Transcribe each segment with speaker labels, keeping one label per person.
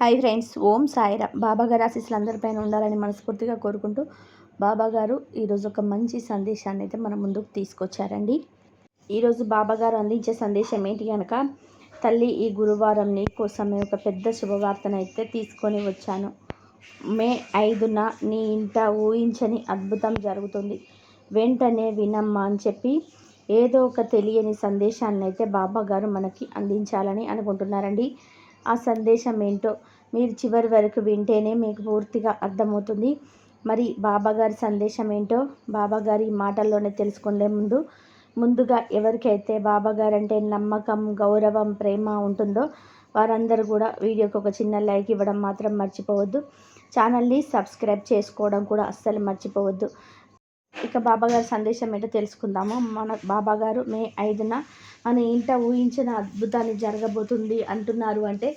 Speaker 1: Hi friends ఓం సాయిరా బాబా గారు ఆశీస్సులు అందరిపైన ఉండాలని మనస్ఫూర్తిగా కోరుకుంటూ బాబా గారు ఈరోజు ఒక మంచి సందేశాన్ని అయితే మన ముందుకు తీసుకొచ్చారండి. ఈరోజు బాబా గారు అందించే సందేశం ఏంటి కనుక తల్లి ఈ గురువారం నీ కోసమే ఒక పెద్ద శుభవార్తనైతే తీసుకొని వచ్చాను. మే ఐదున నీ ఇంట ఊహించని అద్భుతం జరుగుతుంది. వెంటనే వినమ్మా అని చెప్పి ఏదో ఒక తెలియని సందేశాన్ని అయితే బాబా గారు మనకి అందించాలని అనుకుంటున్నారండి. ఆ సందేశం ఏంటో మీరు చివరి వరకు వింటేనే మీకు పూర్తిగా అర్థమవుతుంది. మరి బాబాగారి సందేశం ఏంటో బాబాగారి మాటల్లోనే తెలుసుకునే ముందు ముందుగా ఎవరికైతే బాబాగారు అంటే నమ్మకం గౌరవం ప్రేమ ఉంటుందో వారందరూ కూడా వీడియోకి ఒక చిన్న లైక్ ఇవ్వడం మాత్రం మర్చిపోవద్దు. ఛానల్ని సబ్స్క్రైబ్ చేసుకోవడం కూడా అస్సలు మర్చిపోవద్దు. ఇక బాబాగారి సందేశం ఏంటో తెలుసుకుందాము. మన బాబాగారు మే ఐదున మన ఇంట ఊహించిన అద్భుతాన్ని జరగబోతుంది అంటున్నారు అంటే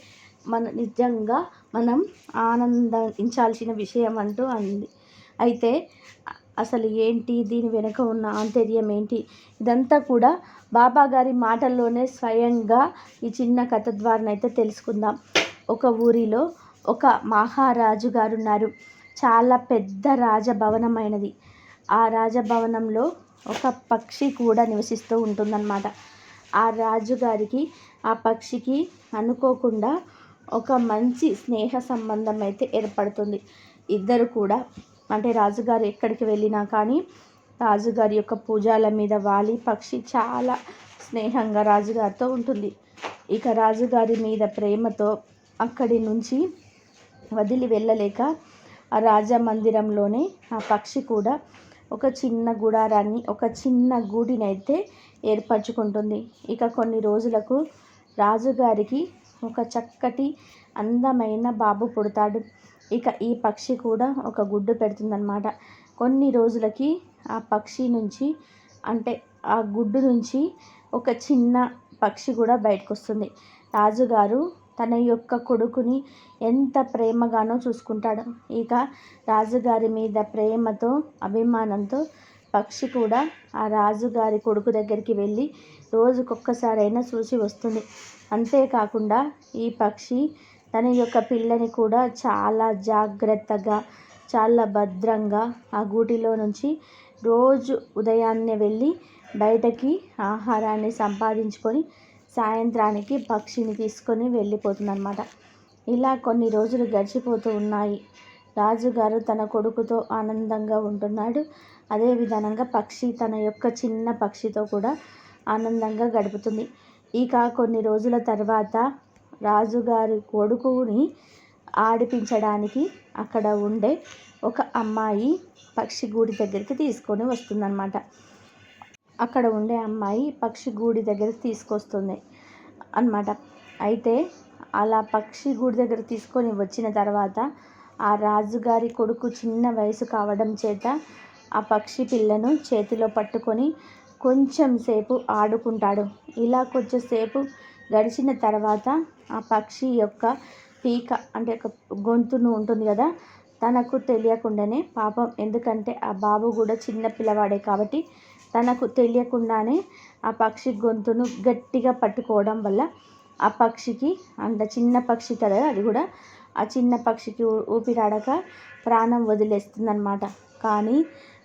Speaker 1: మన నిజంగా మనం ఆనందించాల్సిన విషయం అంటూ అంది. అయితే అసలు ఏంటి? దీని వెనుక ఉన్న ఆంతర్యం ఏంటి? ఇదంతా కూడా బాబా గారి మాటల్లోనే స్వయంగా ఈ చిన్న కథ ద్వారానైతే తెలుసుకుందాం. ఒక ఊరిలో ఒక మహారాజు గారు ఉన్నారు చాలా పెద్ద రాజభవనమైనది. ఆ రాజభవనంలో ఒక పక్షి కూడా నివసిస్తూ ఉంటుందన్నమాట. ఆ రాజుగారికి ఆ పక్షికి అనుకోకుండా ఒక మంచి స్నేహ సంబంధం అయితే ఏర్పడుతుంది. ఇద్దరు కూడా అంటే రాజుగారు ఎక్కడికి వెళ్ళినా కానీ రాజుగారి యొక్క పూజాల మీద వాలి పక్షి చాలా స్నేహంగా రాజుగారితో ఉంటుంది. ఇక రాజుగారి మీద ప్రేమతో అక్కడి నుంచి వదిలి వెళ్ళలేక ఆ రాజమందిరంలోనే ఆ పక్షి కూడా ఒక చిన్న గుడారాన్ని ఒక చిన్న గూడినైతే ఏర్పరచుకుంటుంది. ఇక కొన్ని రోజులకు రాజుగారికి ఒక చక్కటి అందమైన బాబు పుడతాడు. ఇక ఈ పక్షి కూడా ఒక గుడ్డు పెడుతుందన్నమాట. కొన్ని రోజులకి ఆ పక్షి నుంచి అంటే ఆ గుడ్డు నుంచి ఒక చిన్న పక్షి కూడా బయటకు వస్తుంది రాజుగారు తన యొక్క కొడుకుని ఎంత ప్రేమగానో చూసుకుంటాడు. ఇక రాజుగారి మీద ప్రేమతో అభిమానంతో పక్షి కూడా ఆ రాజుగారి కొడుకు దగ్గరికి వెళ్ళి రోజుకొక్కసారైనా చూసి వస్తుంది. అంతేకాకుండా ఈ పక్షి తన యొక్క పిల్లని కూడా చాలా జాగ్రత్తగా చాలా భద్రంగా ఆ గూటిలో నుంచి రోజు ఉదయాన్నే వెళ్ళి బయటకి ఆహారాన్ని సంపాదించుకొని సాయంత్రానికి పక్షిని తీసుకొని వెళ్ళిపోతుందన్నమాట. ఇలా కొన్ని రోజులు గడిచిపోతూ ఉన్నాయి. రాజుగారు తన కొడుకుతో ఆనందంగా ఉంటున్నాడు. అదే విధంగా పక్షి తన యొక్క చిన్న పక్షితో కూడా ఆనందంగా గడుపుతుంది. ఇక కొన్ని రోజుల తర్వాత రాజుగారి కొడుకుని ఆడిపించడానికి అక్కడ ఉండే ఒక అమ్మాయి పక్షి గూడి దగ్గరికి తీసుకొని వస్తుందన్నమాట. అక్కడ ఉండే అమ్మాయి పక్షి గూడి దగ్గరికి తీసుకొస్తుంది అనమాట అయితే అలా పక్షి గూడి దగ్గర తీసుకొని వచ్చిన తర్వాత ఆ రాజుగారి కొడుకు చిన్న వయసు కావడం చేత ఆ పక్షి పిల్లను చేతిలో పట్టుకొని కొంచెం సేపు ఆడుకుంటాడు. ఇలా కొంచెంసేపు గడిచిన తర్వాత ఆ పక్షి యొక్క పీక అంటే ఒక గొంతును ఉంటుంది కదా తనకు తెలియకుండానే పాపం. ఎందుకంటే ఆ బాబు కూడా చిన్న పిల్లవాడే కాబట్టి తనకు తెలియకుండానే ఆ పక్షి గొంతును గట్టిగా పట్టుకోవడం వల్ల ఆ పక్షికి అంత చిన్న పక్షి కదా అది కూడా ఆ చిన్న పక్షికి ఊపిరాడక ప్రాణం వదిలేస్తుందన్నమాట. కానీ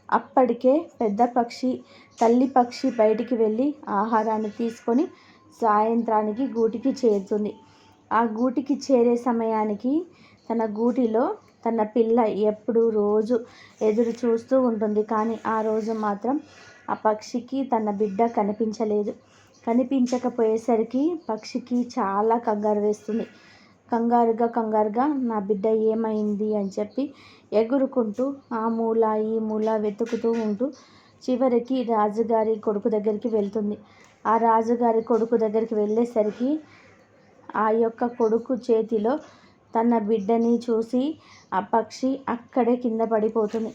Speaker 1: అప్పటికే పెద్ద పక్షి తల్లి పక్షి బయటికి వెళ్ళి ఆహారాన్ని తీసుకొని సాయంత్రానికి గూటికి చేరుతుంది. ఆ గూటికి చేరే సమయానికి తన గూటిలో తన పిల్ల ఎప్పుడు రోజు ఎదురు చూస్తూ ఉంటుంది. కానీ ఆ రోజు మాత్రం ఆ పక్షికి తన బిడ్డ కనిపించలేదు. కనిపించకపోయేసరికి పక్షికి చాలా కంగారు వేస్తుంది. కంగారుగా కంగారుగా నా బిడ్డ ఏమైంది అని చెప్పి ఎగురుకుంటూ ఆ మూల ఈ మూల వెతుకుతూ ఉంటూ చివరికి రాజుగారి కొడుకు దగ్గరికి వెళ్తుంది. ఆ రాజుగారి కొడుకు దగ్గరికి వెళ్ళేసరికి ఆ యొక్క కొడుకు చేతిలో తన బిడ్డని చూసి ఆ పక్షి అక్కడే కింద పడిపోతుంది.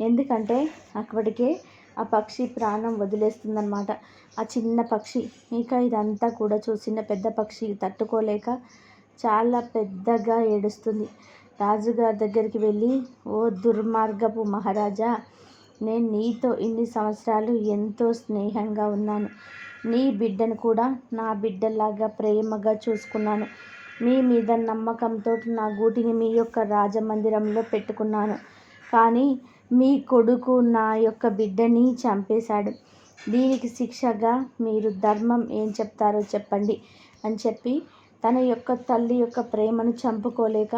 Speaker 1: ఎందుకంటే అప్పటికే ఆ పక్షి ప్రాణం వదిలేస్తుందన్నమాట. ఆ చిన్న పక్షి ఇక ఇదంతా కూడా చూసిన పెద్ద పక్షి తట్టుకోలేక చాలా పెద్దగా ఏడుస్తుంది. రాజుగారి దగ్గరికి వెళ్ళి ఓ దుర్మార్గపు మహారాజా నేను నీతో ఇన్ని సంవత్సరాలు ఎంతో స్నేహంగా ఉన్నాను. నీ బిడ్డను కూడా నా బిడ్డలాగా ప్రేమగా చూసుకున్నాను. మీ మీద నమ్మకంతో నా గూటిని మీ యొక్క రాజమందిరంలో పెట్టుకున్నాను. కానీ మీ కొడుకు నా యొక్క బిడ్డని చంపేశాడు. దీనికి శిక్షగా మీరు ధర్మం ఏం చెప్తారో చెప్పండి అని చెప్పి తన యొక్క తల్లి యొక్క ప్రేమను చంపుకోలేక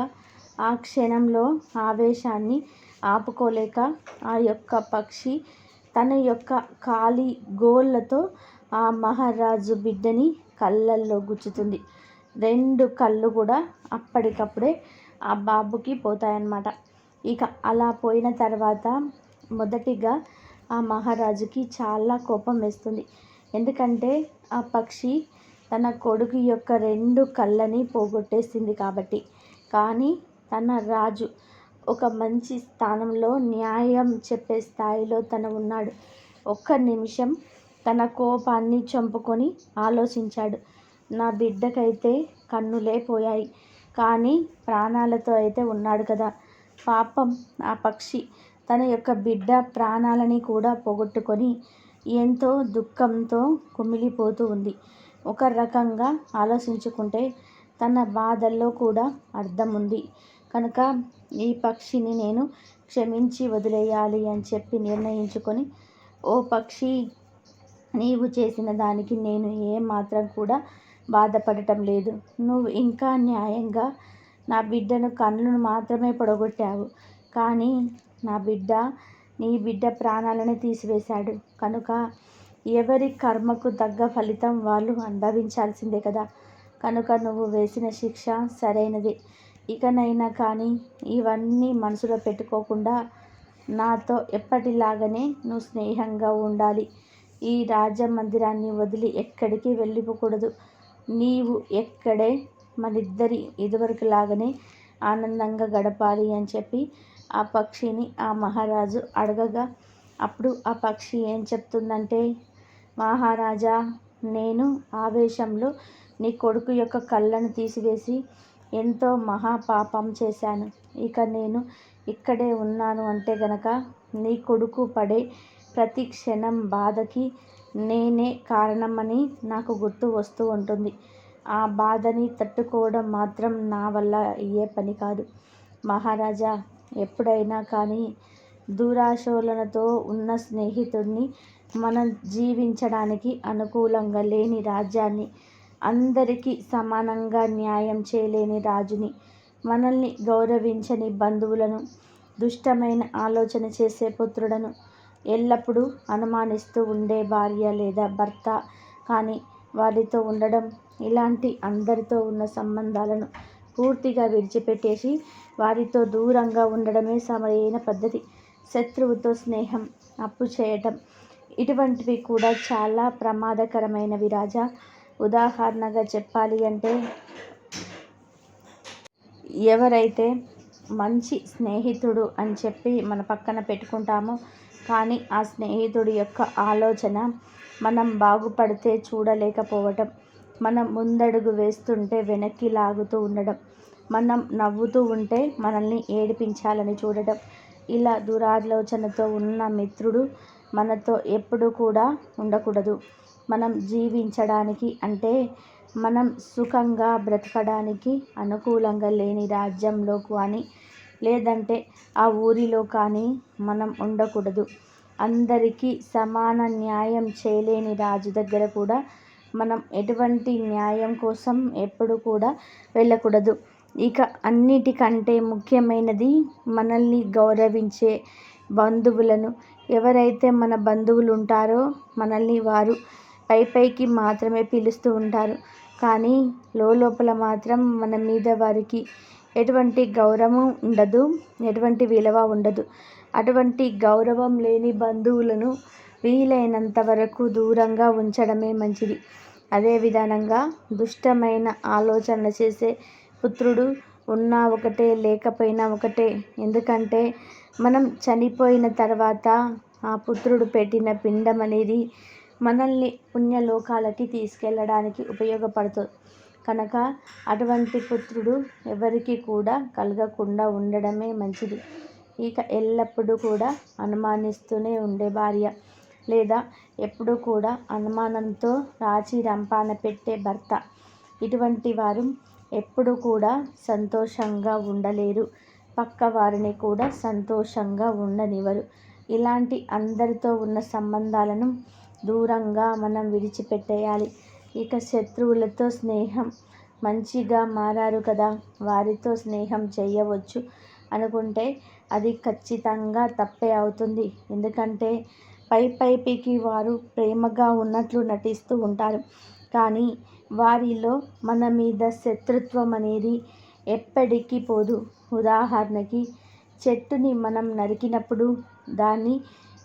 Speaker 1: ఆ క్షణంలో ఆవేశాన్ని ఆపుకోలేక ఆ యొక్క పక్షి తన యొక్క కాలి గోళ్ళతో ఆ మహారాజు బిడ్డని కళ్ళల్లో గుచ్చుతుంది. రెండు కళ్ళు కూడా అప్పటికప్పుడే ఆ బాబుకి పోతాయన్నమాట. ఇక అలా పోయిన తర్వాత మొదటిగా ఆ మహారాజుకి చాలా కోపం వేస్తుంది. ఎందుకంటే ఆ పక్షి తన కొడుకు యొక్క రెండు కళ్ళని పోగొట్టేసింది కాబట్టి. కానీ తన రాజు ఒక మంచి స్థానంలో న్యాయం చెప్పే స్థాయిలో తను ఉన్నాడు. ఒక్క నిమిషం తన కోపాన్ని చంపుకొని ఆలోచించాడు. నా బిడ్డకైతే కన్నులే పోయాయి. కానీ ప్రాణాలతో అయితే ఉన్నాడు కదా. పాపం ఆ పక్షి తన యొక్క బిడ్డ ప్రాణాలని కూడా పోగొట్టుకొని ఎంతో దుఃఖంతో కుమిలిపోతూ ఉంది. ఒక రకంగా ఆలోచించుకుంటే తన బాధల్లో కూడా అర్థం ఉంది. కనుక ఈ పక్షిని నేను క్షమించి వదిలేయాలి అని చెప్పి నిర్ణయించుకొని ఓ పక్షి నీవు చేసిన దానికి నేను ఏమాత్రం కూడా బాధపడటం లేదు. నువ్వు ఇంకా న్యాయంగా నా బిడ్డను కన్నులను మాత్రమే పొడగొట్టావు. కానీ నా బిడ్డ నీ బిడ్డ ప్రాణాలను తీసివేశాడు. కనుక ఎవరి కర్మకు తగ్గ ఫలితం వాళ్ళు అనుభవించాల్సిందే కదా. కనుక నువ్వు వేసిన శిక్ష సరైనది. ఇకనైనా కానీ ఇవన్నీ మనసులో పెట్టుకోకుండా నాతో ఎప్పటిలాగానే నువ్వు స్నేహంగా ఉండాలి. ఈ రాజమందిరాన్ని వదిలి ఎక్కడికి వెళ్ళిపోకూడదు. నీవు ఎక్కడే మనిద్దరి ఇదివరకు లాగానే ఆనందంగా గడపాలి అని చెప్పి ఆ పక్షిని ఆ మహారాజు అడగగా అప్పుడు ఆ పక్షి ఏం చెప్తుందంటే మహారాజా నేను ఆవేశంలో నీ కొడుకు యొక్క కళ్ళను తీసివేసి ఎంతో మహాపాపం చేశాను. ఇక నేను ఇక్కడే ఉన్నాను అంటే గనక నీ కొడుకు పడే ప్రతి క్షణం బాధకి నేనే కారణమని నాకు గుర్తు వస్తూ ఉంటుంది. ఆ బాధని తట్టుకోవడం మాత్రం నా వల్ల అయ్యే పని కాదు. మహారాజా ఎప్పుడైనా కానీ దూరాశోళనతో ఉన్న స్నేహితుడిని మనం జీవించడానికి అనుకూలంగా లేని రాజ్యాన్ని అందరికీ సమానంగా న్యాయం చేయలేని రాజుని మనల్ని గౌరవించని బంధువులను దుష్టమైన ఆలోచన చేసే పుత్రుడను ఎల్లప్పుడూ అనుమానిస్తూ ఉండే భార్య లేదా భర్త కానీ వారితో ఉండడం ఇలాంటి అందరితో ఉన్న సంబంధాలను పూర్తిగా విడిచిపెట్టేసి వారితో దూరంగా ఉండడమే సరైన పద్ధతి. శత్రువుతో స్నేహం అప్పు చేయటం ఇటువంటివి కూడా చాలా ప్రమాదకరమైనవి రాజా. ఉదాహరణగా చెప్పాలి అంటే ఎవరైతే మంచి స్నేహితుడు అని చెప్పి మన పక్కన పెట్టుకుంటామో కానీ ఆ స్నేహితుడి యొక్క ఆలోచన మనం బాగుపడితే చూడలేకపోవటం మనం ముందడుగు వేస్తుంటే వెనక్కి లాగుతూ ఉండడం మనం నవ్వుతూ ఉంటే మనల్ని ఏడిపించాలని చూడటం ఇలా దురాలోచనతో ఉన్న మిత్రుడు మనతో ఎప్పుడు కూడా ఉండకూడదు. మనం జీవించడానికి అంటే మనం సుఖంగా బ్రతకడానికి అనుకూలంగా లేని రాజ్యంలో కానీ లేదంటే ఆ ఊరిలో కానీ మనం ఉండకూడదు. అందరికీ సమాన న్యాయం చేయలేని రాజు దగ్గర కూడా మనం ఎటువంటి న్యాయం కోసం ఎప్పుడు కూడా వెళ్ళకూడదు. ఇక అన్నిటికంటే ముఖ్యమైనది మనల్ని గౌరవించే బంధువులను. ఎవరైతే మన బంధువులు ఉంటారో మనల్ని వారు పై పైకి మాత్రమే పిలుస్తూ ఉంటారు. కానీ లోపల మాత్రం మన మీద వారికి ఎటువంటి గౌరవం ఉండదు ఎటువంటి విలువ ఉండదు. అటువంటి గౌరవం లేని బంధువులను వీలైనంత వరకు దూరంగా ఉంచడమే మంచిది. అదే విధానంగా దుష్టమైన ఆలోచనలు చేసే పుత్రుడు ఉన్నా ఒకటే లేకపోయినా ఒకటే. ఎందుకంటే మనం చనిపోయిన తర్వాత ఆ పుత్రుడు పెట్టిన పిండం అనేది మనల్ని పుణ్యలోకాలకి తీసుకెళ్ళడానికి ఉపయోగపడుతుంది కనుక అటువంటి పుత్రుడు ఎవరికి కూడా కలగకుండా ఉండడమే మంచిది. ఇక ఎల్లప్పుడూ కూడా అనుమానిస్తూనే ఉండే భార్య. లేదా ఎప్పుడూ కూడా అనుమానంతో రాచి రంపాన పెట్టే భర్త. ఇటువంటి వారు ఎప్పుడు కూడా సంతోషంగా ఉండలేరు. పక్క వారిని కూడా సంతోషంగా ఉండనివ్వరు. ఇలాంటి అందరితో ఉన్న సంబంధాలను దూరంగా మనం విడిచిపెట్టేయాలి. ఇక శత్రువులతో స్నేహం మంచిగా మారారు కదా వారితో స్నేహం చేయవచ్చు అనుకుంటే అది ఖచ్చితంగా తప్పే అవుతుంది. ఎందుకంటే పైపైపికి వారు ప్రేమగా ఉన్నట్లు నటిస్తూ ఉంటారు. కానీ వారిలో మన మీద శత్రుత్వం అనేది ఎప్పటికీ పోదు. ఉదాహరణకి చెట్టుని మనం నరికినప్పుడు దాన్ని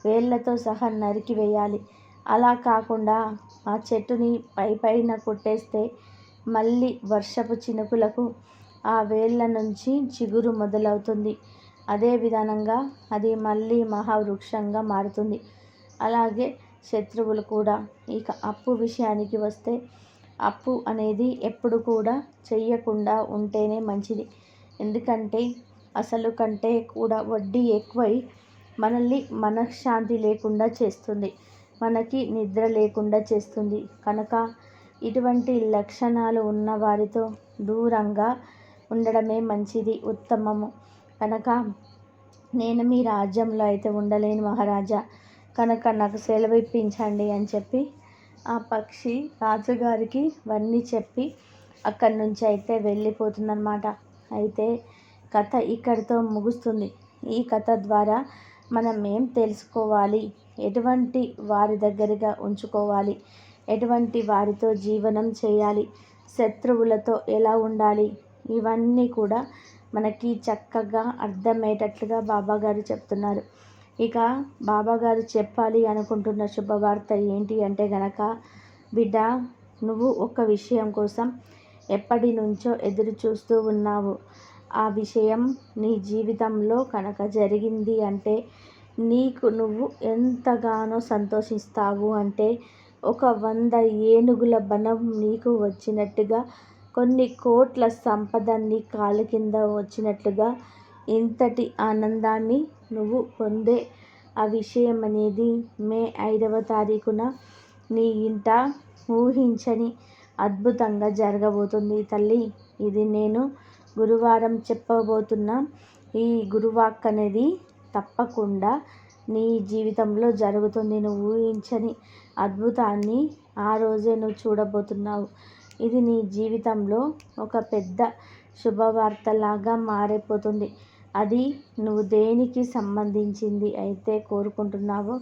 Speaker 1: వేళ్ళతో సహా నరికివేయాలి అలా కాకుండా ఆ చెట్టుని పై పైన కొట్టేస్తే మళ్ళీ వర్షపు చినుకులకు ఆ వేళ్ళ నుంచి చిగురు మొదలవుతుంది. అదే విధానంగా అది మళ్ళీ మహావృక్షంగా మారుతుంది. అలాగే శత్రువులు కూడా. ఇక అప్పు విషయానికి వస్తే అప్పు అనేది ఎప్పుడు కూడా చెయ్యకుండా ఉంటేనే మంచిది. ఎందుకంటే అసలు కంటే కూడా వడ్డీ ఎక్కువై మనల్ని మనశ్శాంతి లేకుండా చేస్తుంది. మనకి నిద్ర లేకుండా చేస్తుంది. కనుక ఇటువంటి లక్షణాలు ఉన్న వారితో దూరంగా ఉండడమే మంచిది ఉత్తమము. కనుక నేను మీ రాజ్యంలో అయితే ఉండలేను మహారాజా. కనుక నాకు సెలవు ఇప్పించండి అని చెప్పి ఆ పక్షి రాజుగారికి ఇవన్నీ చెప్పి అక్కడి నుంచి అయితే వెళ్ళిపోతుందన్నమాట. అయితే కథ ఇక్కడితో ముగుస్తుంది. ఈ కథ ద్వారా మనం ఏం తెలుసుకోవాలి? ఎటువంటి వారి దగ్గరగా ఉంచుకోవాలి? ఎటువంటి వారితో జీవనం చేయాలి? శత్రువులతో ఎలా ఉండాలి? ఇవన్నీ కూడా మనకి చక్కగా అర్థమయ్యేటట్లుగా బాబాగారు చెప్తున్నారు. ఇక బాబాగారు చెప్పాలి అనుకుంటున్న శుభవార్త ఏంటి అంటే గనక బిడ్డ నువ్వు ఒక విషయం కోసం ఎప్పటి నుంచో ఎదురు చూస్తూ ఉన్నావు. ఆ విషయం నీ జీవితంలో కనుక జరిగింది అంటే నీకు నువ్వు ఎంతగానో సంతోషిస్తావు అంటే ఒక వంద ఏనుగుల బలం నీకు వచ్చినట్టుగా కొన్ని కోట్ల సంపద నీ కాలు కింద వచ్చినట్లుగా ఇంతటి ఆనందాన్ని నువ్వు పొందే ఆ విషయం అనేది మే ఐదవ తారీఖున నీ ఇంట ఊహించని అద్భుతంగా జరగబోతుంది. తల్లి ఇది నేను గురువారం చెప్పబోతున్న ఈ గురువాక్ అనేది తప్పకుండా నీ జీవితంలో జరుగుతుంది. నువ్వు ఊహించని అద్భుతాన్ని ఆ రోజే నువ్వు చూడబోతున్నావు. ఇది నీ జీవితంలో ఒక పెద్ద శుభవార్తలాగా మారిపోతుంది. అది నువ్వు దేనికి సంబంధించింది అయితే కోరుకుంటున్నావో?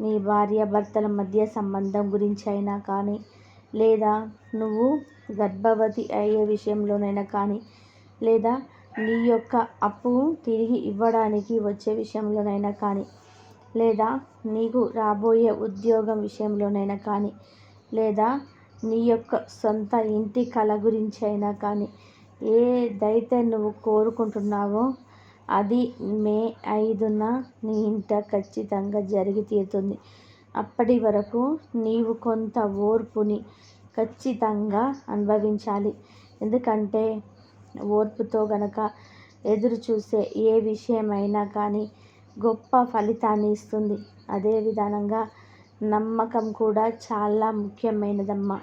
Speaker 1: నీ భార్యాభర్తల మధ్య సంబంధం గురించి అయినా కానీ లేదా నువ్వు గర్భవతి అయ్యే విషయంలోనైనా కానీ లేదా నీ యొక్క అప్పు తిరిగి ఇవ్వడానికి వచ్చే విషయంలోనైనా కానీ లేదా నీకు రాబోయే ఉద్యోగం విషయంలోనైనా కానీ లేదా నీ యొక్క సొంత ఇంటి కళ గురించి అయినా కానీ ఏదైతే నువ్వు కోరుకుంటున్నావో అది మే ఐదున నీ ఇంట ఖచ్చితంగా జరిగి తీరుతుంది. అప్పటి వరకు నీవు కొంత ఓర్పుని ఖచ్చితంగా అనుభవించాలి. ఎందుకంటే ఓర్పుతో గనక ఎదురు చూసే ఏ విషయమైనా కానీ గొప్ప ఫలితాన్ని ఇస్తుంది. అదే విధానంగా నమ్మకం కూడా చాలా ముఖ్యమైనదమ్మా.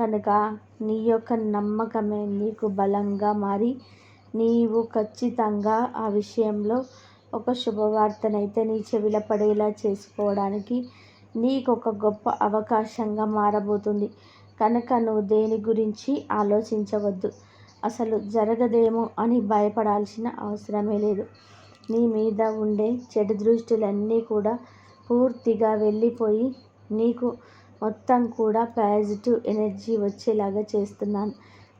Speaker 1: కనుక నీ యొక్క నమ్మకమే నీకు బలంగా మారి నీవు ఖచ్చితంగా ఆ విషయంలో ఒక శుభవార్తనైతే నీ చెవిల పడేలా చేసుకోవడానికి నీకు ఒక గొప్ప అవకాశంగా మారబోతుంది. కనుక నువ్వు దేని గురించి ఆలోచించవద్దు. అసలు జరగదేమో అని భయపడాల్సిన అవసరమే లేదు. నీ మీద ఉండే చెడు దృష్టిలన్నీ కూడా పూర్తిగా వెళ్ళిపోయి నీకు మొత్తం కూడా పాజిటివ్ ఎనర్జీ వచ్చేలాగా చేస్తున్నాను.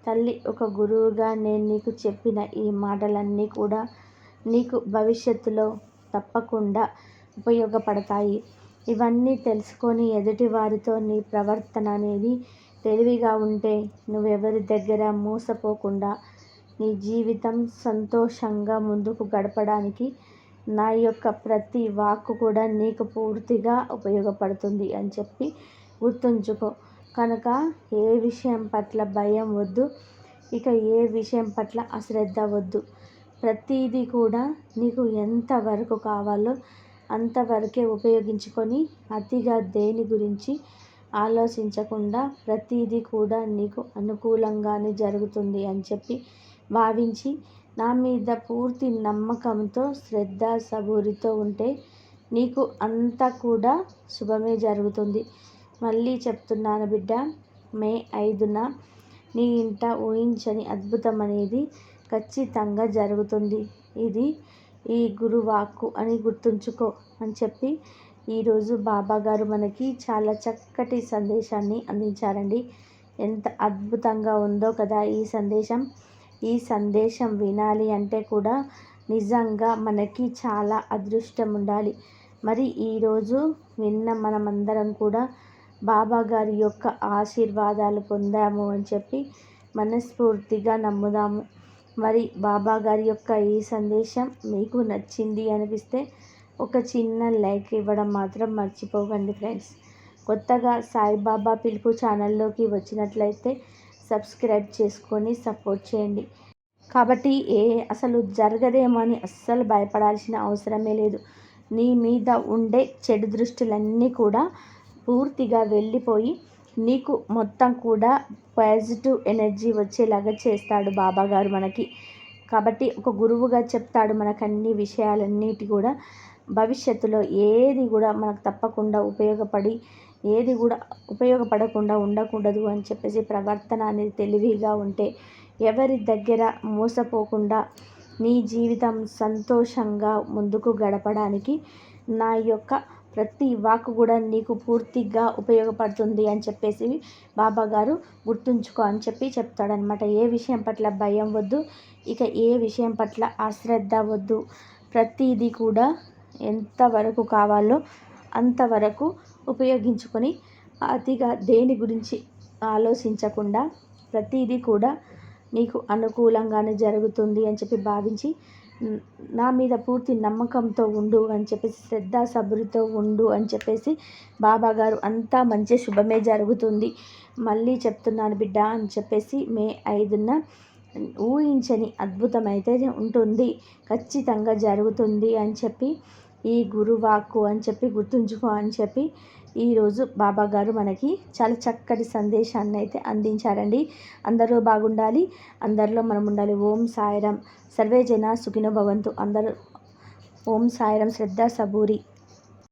Speaker 1: తల్లి ఒక గురువుగా నేను నీకు చెప్పిన ఈ మాటలన్నీ కూడా నీకు భవిష్యత్తులో తప్పకుండా ఉపయోగపడతాయి. ఇవన్నీ తెలుసుకొని ఎదుటి వారితో నీ ప్రవర్తన అనేది తెలివిగా ఉంటే నువ్వెవరి దగ్గర మోసపోకుండా నీ జీవితం సంతోషంగా ముందుకు గడపడానికి నా యొక్క ప్రతి వాక్కు కూడా నీకు పూర్తిగా ఉపయోగపడుతుంది అని చెప్పి గుర్తుంచుకో. కనుక ఏ విషయం పట్ల భయం వద్దు. ఇక ఏ విషయం పట్ల అశ్రద్ధ వద్దు. ప్రతిదీ కూడా నీకు ఎంతవరకు కావాలో అంతవరకే ఉపయోగించుకొని అతిగా దేని గురించి ఆలోచించకుండా ప్రతిదీ కూడా నీకు అనుకూలంగానే జరుగుతుంది అని చెప్పి భావించి నా మీద పూర్తి నమ్మకంతో శ్రద్ధ సబూరితో ఉంటే నీకు అంతా కూడా శుభమే జరుగుతుంది. మళ్ళీ చెప్తున్నాను బిడ్డ. మే ఐదున నీ ఇంట ఊహించని అద్భుతం అనేది ఖచ్చితంగా జరుగుతుంది. ఇది ఈ గురువాక్కు అని గుర్తుంచుకో అని చెప్పి ఈరోజు బాబా గారు మనకి చాలా చక్కటి సందేశాన్ని అందించారండి. ఎంత అద్భుతంగా ఉందో కదా ఈ సందేశం. ఈ సందేశం వినాలి అంటే కూడా నిజంగా మనకి చాలా అదృష్టం ఉండాలి. మరి ఈరోజు విన్న మనమందరం కూడా బాబా గారి యొక్క ఆశీర్వాదాలు పొందాము అని చెప్పి మనస్ఫూర్తిగా నమ్ముదాము. మరి బాబా గారి యొక్క ఈ సందేశం మీకు నచ్చింది అనిపిస్తే ఒక చిన్న లైక్ ఇవ్వడం మాత్రం మర్చిపోకండి ఫ్రెండ్స్. కొత్తగా సాయిబాబా పిలుపు ఛానల్లోకి వచ్చినట్లయితే సబ్స్క్రైబ్ చేసుకొని సపోర్ట్ చేయండి. కాబట్టి ఏ అసలు జరగదేమో అని అస్సలు భయపడాల్సిన అవసరమే లేదు. నీ మీద ఉండే చెడు దృష్టిలన్నీ కూడా పూర్తిగా వెళ్ళిపోయి నీకు మొత్తం కూడా పాజిటివ్ ఎనర్జీ వచ్చేలాగా చేస్తాడు బాబాగారు మనకి. కాబట్టి ఒక గురువుగా చెప్తాడు మనకు అన్ని విషయాలన్నిటి కూడా. భవిష్యత్తులో ఏది కూడా మనకు తప్పకుండా ఉపయోగపడి ఏది కూడా ఉపయోగపడకుండా ఉండకూడదు అని చెప్పేసి ప్రవర్తన అనేది తెలివిగా ఉంటే ఎవరి దగ్గర మోసపోకుండా నీ జీవితం సంతోషంగా ముందుకు గడపడానికి నా యొక్క ప్రతి వాక్ కూడా నీకు పూర్తిగా ఉపయోగపడుతుంది అని చెప్పేసి బాబా గారు గుర్తుంచుకో అని చెప్పి చెప్తాడనమాట ఏ విషయం పట్ల భయం వద్దు ఇక ఏ విషయం పట్ల అశ్రద్ధ వద్దు. ప్రతిదీ కూడా ఎంతవరకు కావాలో అంతవరకు ఉపయోగించుకొని అతిగా దేని గురించి ఆలోచించకుండా ప్రతిదీ కూడా నీకు అనుకూలంగానే జరుగుతుంది అని చెప్పి భావించి నా మీద పూర్తి నమ్మకంతో ఉండు అని చెప్పేసి శ్రద్ధ సబురితో ఉండు అని చెప్పేసి బాబా గారు అంతా మంచి శుభమే జరుగుతుంది. మళ్ళీ చెప్తున్నాను బిడ్డ అని చెప్పేసి మే ఐదున ఊహించని అద్భుతం అయితే ఉంటుంది. ఖచ్చితంగా జరుగుతుంది అని చెప్పి ఈ గురువాక్కు అని చెప్పి గుర్తుంచుకో అని చెప్పి ఈరోజు బాబా గారు మనకి చాలా చక్కటి సందేశాన్ని అయితే అందించారండి. అందరూ బాగుండాలి. అందరిలో మనం ఉండాలి. ఓం సాయిరం. సర్వే జన సుఖినో భవంతు. అందరూ ఓం సాయరం. శ్రద్ధ సబూరి.